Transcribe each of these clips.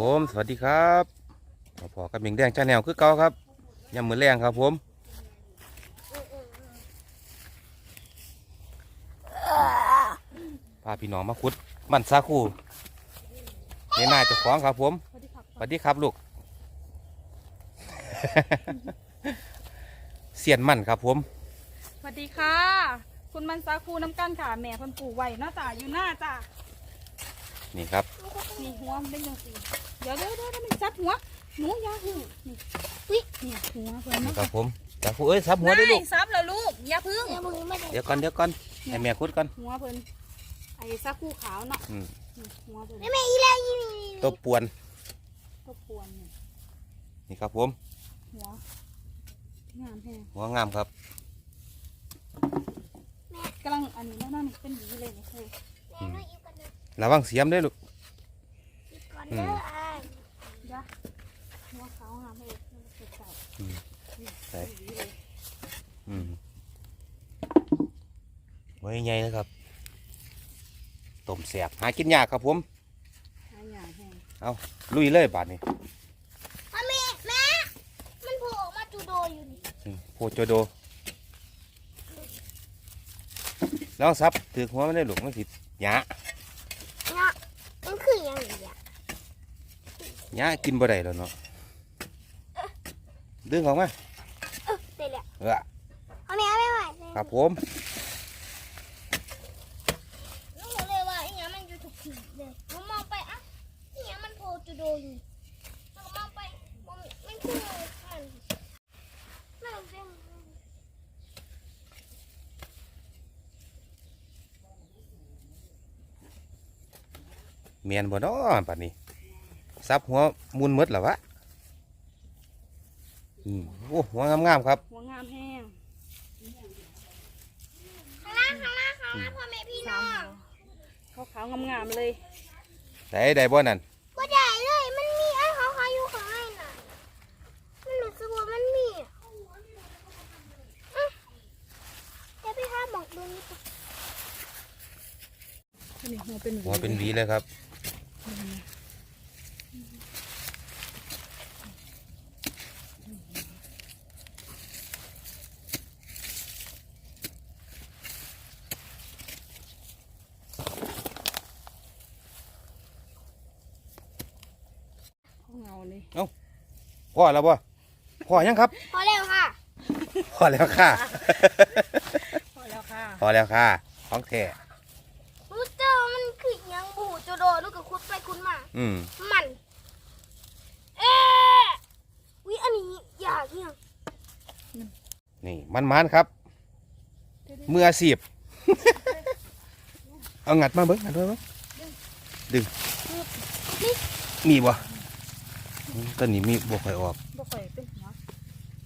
ผมสวัสดีครับมาพอกับหมิงแดงจ้าแนวคือเก่าครับยำมือแรงครับผมพาพี่น้องมาขุดมันซาคูในหน้าเจ้าของครับผมสวัสดีครับสวัสดีครับลูกเสียนมันครับผมสวัสดีค่ะ คุณมันซาคูน้ำกันค่ะแม่เพันปลูกไว้เนาะจ้าอยู่หน้าจ้านี่ครับ นี่หัวมันเป็นยังสีเดี๋ยว เดี๋ยวเดี๋ยวเดี๋ยวมันซับหัวหนูอยาพึ่งนี่อุ๊ยเนี่ยหัวเพิ่นนี่เนาะครับผมซาคูเอ้ยซับหัวด้วยลูกได้ซับแล้วลูกอย่าพึ่งเดี๋ยวก่อนเดี๋ยวก่อนให้แม่ขุดก่อนหัวเพิ่นไอ้ซาคูขาวเนาะอืมนี่หัวเพิ่นตัวปวนก็ปวนนี่นี่ครับผมหัวงามแฮะหัวงามครับกำลังอันนี้แล้วนั่นเป็นหวีเลยนี่คืออืมระวังเสียมด้วยลูกอืมยะหัวขาวงามเลยเกิดเก่า อืม นี่ ใส่เป็นหวีเลยอืมไว้ใหญ่นะครับต้มแสบหากินยากครับผม หาหยาแห้งเอาลุยเลยบาดนี้แม่แม่มันโผล่ออกมาจูโดอยู่นี่อืมโพโจโดแล้วซับถือหัวมันได้หลุกมันผิดหยาเนาะมันคือยังไงอะหยากินบ่ได้แล้วเนาะดึงออกมาเออ เสร็จแล้วเออเอาแม่เอาไม่ไหวเลยครับผมหนูเลยว่าไอ้เนี้ยมันอยู่ถูกผิดเลยหนูมองไปอะไอ้เนี้ยมันโผล่จูโดอยู่หนูมองไปมันมันคือมันมันเป็นเมียนบ่เนาะบาดนี้ซับหัวมุนหมดแล้ววะอืมโอ้หัวงามๆครับ หัวงามแห้ง ข้างล่าง ข้างล่างข้างล่างพ่อแม่พี่น้องขาวขาวๆงามๆเลยได้ได้บ่นั่นก็ได้เลย มันมีไอ้ขาวๆอยู่ข้างในน่ะ มันรู้สึกว่ามันมีอะอะเดี๋ยวไปหาหมอกดูนี่ก่อนอันนี้หัวเป็นหวีหัวเป็นหวีเลยครับ เงาเลย พ่อแล้วบ่พ่อยังครับ พอแล้วค่ะ พอแล้วค่ะ พอแล้วค่ะ พอแล้วค่ะของแท้รู้เจอมันคือหยังบูจะโดดลูกกับคุดไปคุดมา อืมมัน เอ๊ะวิอันนี้อยากเนี่ยนี่มันมันๆครับมืออาชีพเอางัดมาเบิ้งงัดมาเบิ้งดึงมีบ่อืม ต้นนี้มีบ่ค่อยออกบ่ค่อยเป็นหัว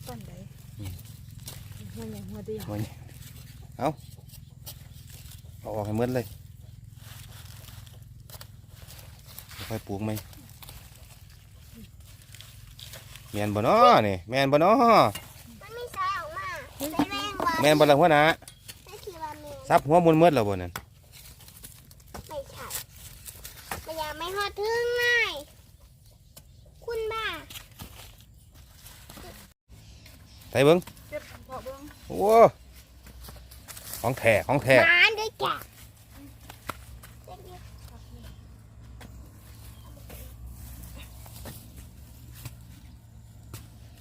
ต้นใดอืมหัวใหญ่หัวเดียวหัวนี่เอาเอาออกให้หมดเลยค่อยปลูกไหมแมนบ่เนาะนี่แมนบ่เนาะมันมีสายออกมาใส่แมงวันแมนบ่ละหัวหน้าใส่ขีวาแมงซับหัวมุนหมดแล้วบ่นั่น ไม่ใช่มันยังไม่หอดถึงง่ายคุณบ้า ไปเบิ้งเจ็บพอเบิ่งโอ้ของแท้ของแท้หมาด้วยจ้ะ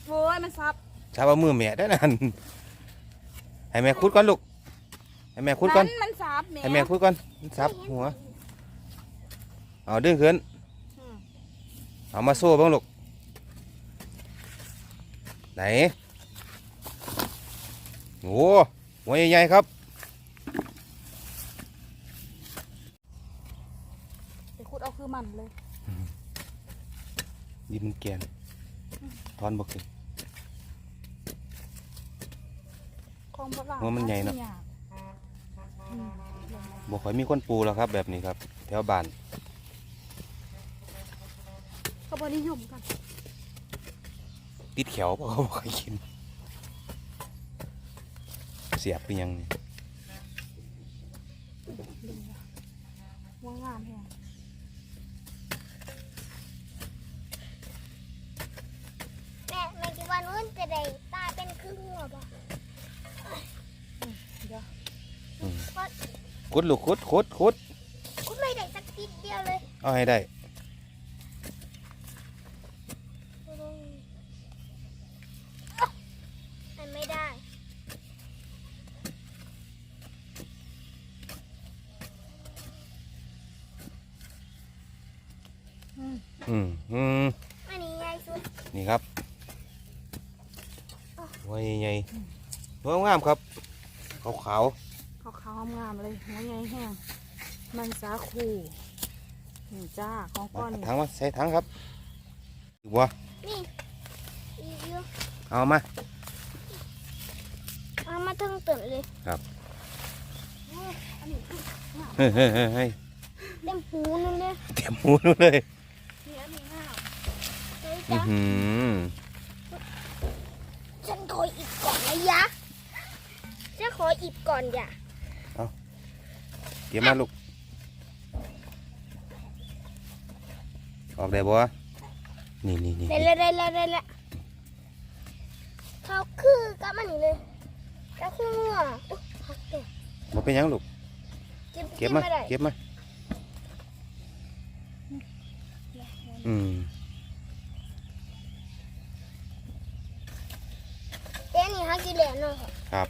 โอ้ยมันซับชาวเอามือแม่ได้อนั่นให้แม่คุดก่อนลูกให้แม่คุดก่อนนั้นมันซับแหม่ให้แม่คุดก่อนซับหัวเอาดึงขึ้นอืมเอามาโซ่เบ้างลูกไหน โอ้หัวใหญ่ๆครับไปขุดเอาคือมันเลยดินมันแกนทอนบกขึ้นคลองพระรามหัวมันใหญ่เนอะ อืมบ่ค่อยมีคนปูแล้วครับ แบบนี้ครับ แถวบ้านก็บริยมกัน ติดแขวเพราะเขาบ่ค่อยกิน เสียบเป็ยังว่างงามแแม่แม่กี่ว่านู้นจะได้ตาเป็นครึ่งหัวป่ะเดคุดลูกคุดคุดคุดคุดไม่ได้สักทีเดียวเลย เอาให้ได้ามครับ ขาวขาวขาวๆงามๆเลยหัวใหญ่แห้งมันสาคูนี่จ้าของๆก้อนเอานี่ถังมาใส่ถังครับถือว่านี่อีกเยอะเอามาเอามาทั้งตื่นเลยอันนี้เฮ้ยเฮ้ยเฮ้ยเฮ้ยเต็มหูนั่นเลยเตรียมหมูนู่นเลยนี่อันนี้งามเฮ้ยอื้จ้ะอหือฉันขออีกก่อนนะยะฉัน ขออีกก่อนอย่าเก็บมาลูก ออกได้บ่นี่นี่นี่ได้แล้วได้แล้วได้แล้วเขาคือกับมันนี่เลยก็คืองัวอุ๊ยพักเดี๋ยวมาเป็นหยังลูกกินเก็บกินมาไม่ได้เก็บมา อืมเอ๊ะนี่ฮะกินเหรียญเนาะครับ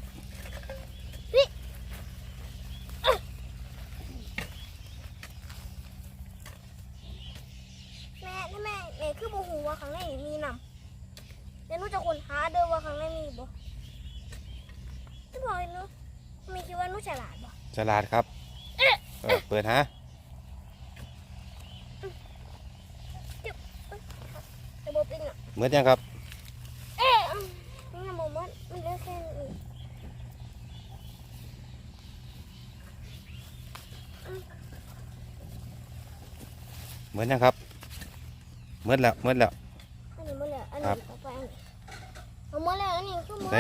แม่ถ้าแม่แม่คือบ่หูว่าข้างในมีน้ำเดี๋ยวหนูจะค้นหาเด้อว่าข้างในมีบ่จะบอกให้หนูไม่คิดว่าหนูฉลาดบ่ ฉลาดครับ เออเปิดฮะแต่บ่เป็นอะเหมือนยังครับเอ๊ะอืมมันบ่มันมันเหลือแค่นี้เองเหมือนยังครับเหมือนแล้วเหมือนแล้วอันนี้หมดแล้วอันครันี้บเอาไปอันนี้เอาหมดแล้วอันนี้คือหมดไหน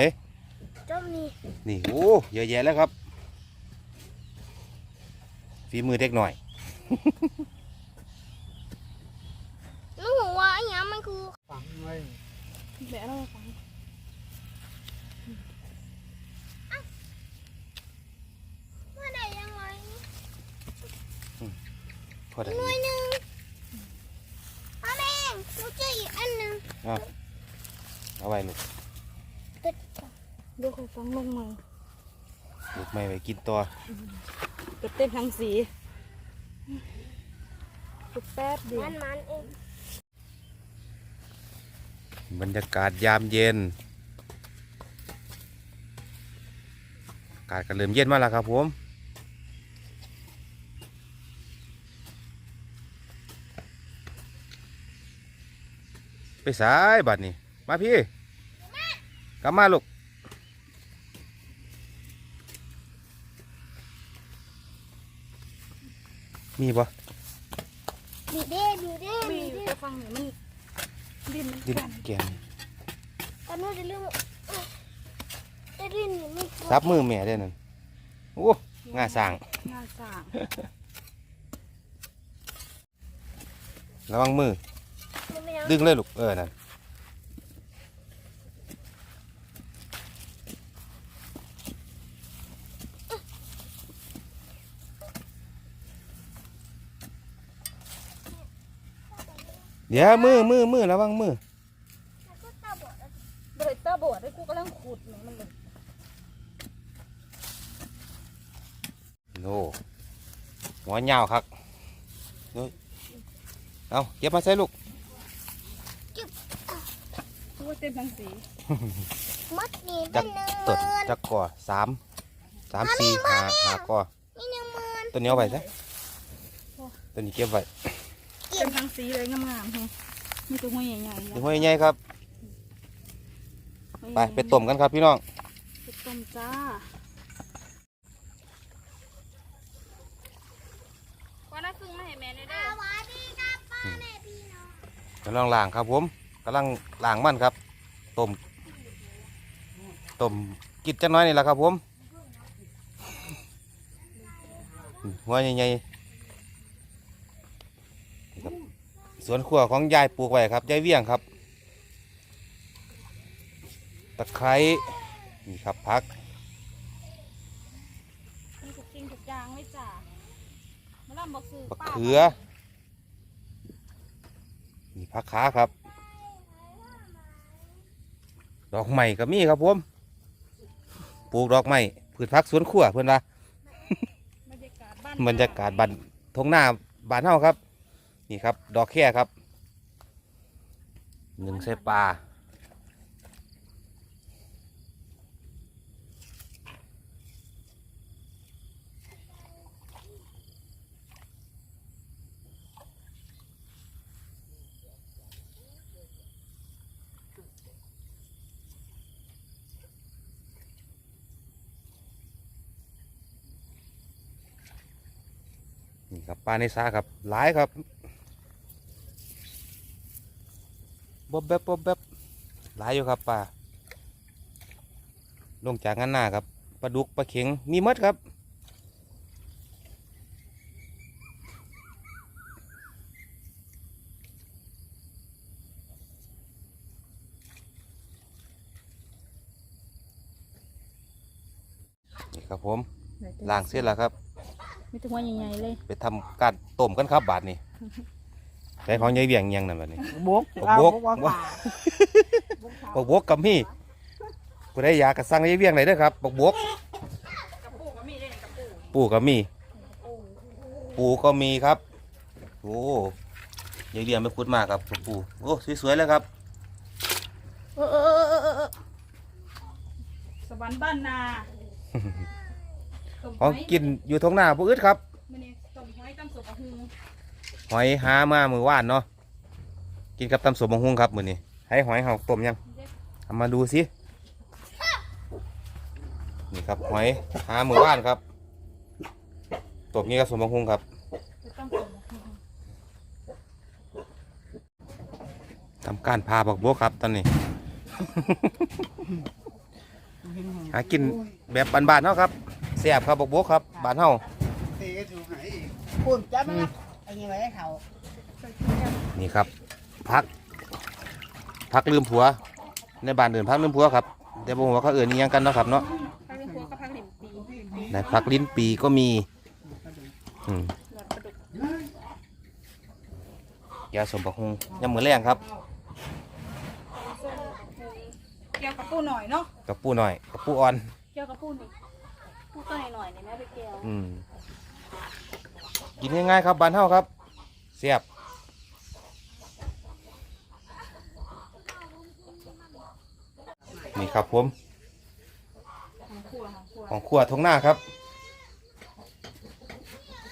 เจ้านี่นี่โอ้เยอะแยะแล้วครับ ฝีมือเด็กหน่อยหนูบอกว่าอันนี้มันคือฝังไว้แบะเราฟังเมื่อใดยังไงพอได้หน่วยหนึ่งเอาแม่งหนูเจออีกอันหนึ่งเอาไว้ลูกตึ๊ดเดี๋ยวค่อยฟังลงมาลูกไม่ไว้กินตัว เก็บเต็มทั้งสีคือแป๊บเดียวมันมันเองบรรยากาศยามเย็น อากาศก็เริ่มเย็นมาแล้วครับผม ไปสายบัดนี้ มาพี่ กลับมาลูก มีบ่บีเด้บีเด้มีบีเด้ไปฟังเนี่ยมันดินมันดินแข็งแกนตอนนู้นจะเรื่องจะดินนี่ซับมือแม่ได้นั่นโอ้ง่าสร้างงาสร้างระวังมือมันไม่ยังดึงเลยลูกเออนั่น เดี๋ยวมือมือมือระวังมือก็ตาบอดแล้วเบรตตาบอดได้กูกำลังขุดเนี่ยมันเลยโน่หัวยาวครับโน้ยเอาเก็บมาใส่ลูกกูว่าเต็มทั้งสีมัดนี่จัเป็กนหนึ่งหต้นมื่นจักก่อสามสามสี่ห้าห้าก่อนี่หนึ่งหมื่นตัวนี้เอาไว้ซะตัวนี้เก็บไว้ เต็มทั้งสีเลยงามๆแฮะมีตัวหัวใหญ่ๆเดี๋ยวหัวใหญ่ๆครับ ไปไปต้มกันครับพี่น้องไปต้มจ้าวันนั้นซึ่งไม่เห็นแม่เลยสเด้อวัสดีครับป้าแม่พี่น้องกำลังล้างครับผมกำลังล้างมันครับต้มต้มกินจักหน้อยนี่แหละครับผมหัวใหญ่ๆนี่ครับ สวนครัวของยายปลูกไว้ครับยายเวียงครับ ตะไคร้นี่ครับพักมีทุกสิ่งทุกอย่างไว้จ้ะมาลำบอกซื้อบักป้าเขือนี่พักขาครับ ดอกไม้ก็มีครับผมปลูกดอกไม้พืชพักสวนครัวเพื่อนว่าบรรยากาศบ้านบรรยากาศบ้านทงหน้าบ้านเฮาครับ นี่ครับ ดอกแค่ครับหนึ่งใส่ปลานี่ครับปลาในสาครับหลายครับ บ๊อบแบบบ๊อบแบบหลายอยู่ครับปลาลงจากงานหน้าครับปลาดุกปลาเข็งมีมดครับ นี่ครับผมล้างเสร็จแล้วครับ มีถึงว่าใหญ่ๆเลย ไปทำการต้มกันครับบาทนี่ ใส่ของยายเวียงอิหยังนั่นบาทนี่บกบักบก ว่าบักบกกับมีกูได้ยากระสั่งยายเวียงเลยเด้อครับบักบกกับปูก็มีเลยกับปูปูก็มีปูก็มีครับ โอ้ยายเวียงไม่พูดมากครับปูโอ้สวยๆเลยครับ เออเออเออเออเออสวรรค์บ้านนาต้มของหยกินอยู่ท้องหน้าผู้อึดครับมื้อนี้ต้มหอยตำสุกกระหู หอยหามามือว่านเนาะกินกับตำสมบงฮุงครับมือนี้ให้หอยเห่าต้มยังเอามาดูสินี่ครับหอยหามือว่านครับต้มนี้กับสมบงฮุงครับทำการพาบักโบกครับตอนนี้ หากินแบบบ้านๆเนาะครับแซ่บครับบักโบกครับบานเฮาตีก็ถูกหายอีกปุ่นจับมา อ้ยังไงให้เขานี่ครับพักพักลืมผัว ในบ้านอื่นพักลืมผัวครับแต่บ่ฮู้ว่าเขาเอื่นอิหยังกันเนาะครับเนาะพักเลี้ยงหัวกับพักหลิมปีในพักลิ้นปีก็มีอืมหลอดปลาดุกยาสมบักฮงยำมือแรงครับส้มเกี่ยวกับปูหน่อยเนาะกับปูหน่อยกับปูอ่อนเกี่ยวกับปูนี่ปูตัวหน่อยๆนี่แม่ไปเกี่ยวอืม กินง่ายๆครับบ้านเฮาครับเสียบนี่ครับผมของครัวของครัวของครัวทงหน้าครับ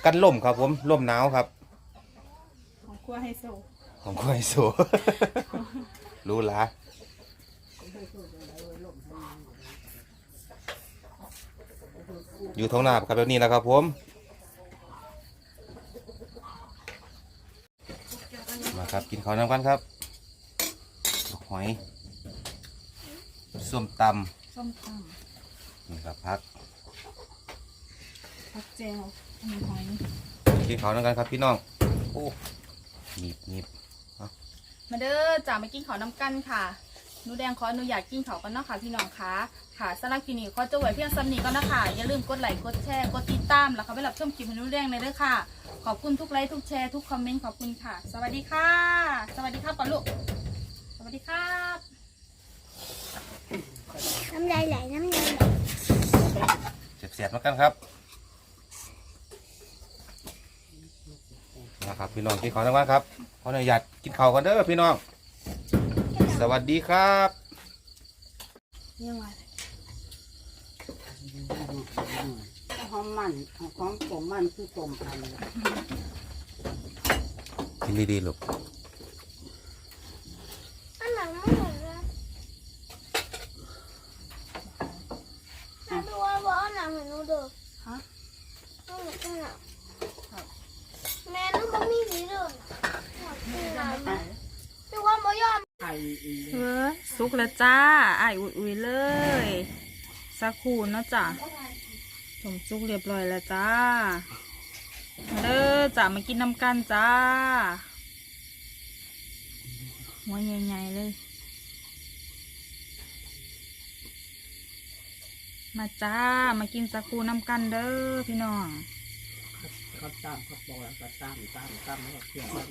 กันล่มครับผมล่มหนาวครับของครัวไฮโซของครัวไฮโซรู้ละอยู่ทงหน้าครับแบบนี้นะครับผมมา ครับ กินข้าวน้ำกันครับบักหอยส้มตส้มตำนี่ครับพักำผักเจลอันนี้หอยกินข้าวน้ำกันครับพี่น้องโอ้หนีบหนีบมาเด้อจ่ามากินข้าวน้ำกันค่ะ หนูแดงขอหนูอยากกินข้าวกันเนาะค่ะพี่น้องคะค่ะสำหรับคลิปนี้ขอจะไว้เพียงซ้ำนี้ก็นะคะ อย่าลืมกดไลค์กดแชร์กดติดตามแล้วก็ไปรับชมคลิปให้หนูแดงเลยเด้อค่ะ ขอบคุณทุกไลค์ทุกแชร์ทุกคอมเมนต์ขอบคุณค่ะ สวัสดีค่ะ สวัสดีครับก่อนลูกสวัสดีครับน้ำลายไหลน้ำลายไหลเสียบๆมากันครับนะครับพี่น้องกินข้าวน้ำกันครับขออนุญาตกินข้าวกันเด้อพี่น้อง สวัสดีครับยังไงหอมมันของผมมันคือผมพันกินดีๆลูกอันหลังไม่หมดเลยแม่ดูว่าว่าอันหลังเหมือนหนูเด้อฮะอันหลังอันหลังแม่นึกว่มีสีเด้ออยากกินหลา เออสุกแล้วจ้าอ้ายอุ่ยๆเลยสักครู่เนาะจ้ะผมสุกเรียบร้อยแล้วจ้ามาเด้อจ้ามากินน้ำกันจ้าหัวใหญ่ๆเลย มาจ้ามากินสาคูน้ำกันเด้อพี่น้อง เขาตามเขาบอกแล้วก็ตามตามตามแล้วก็เขียน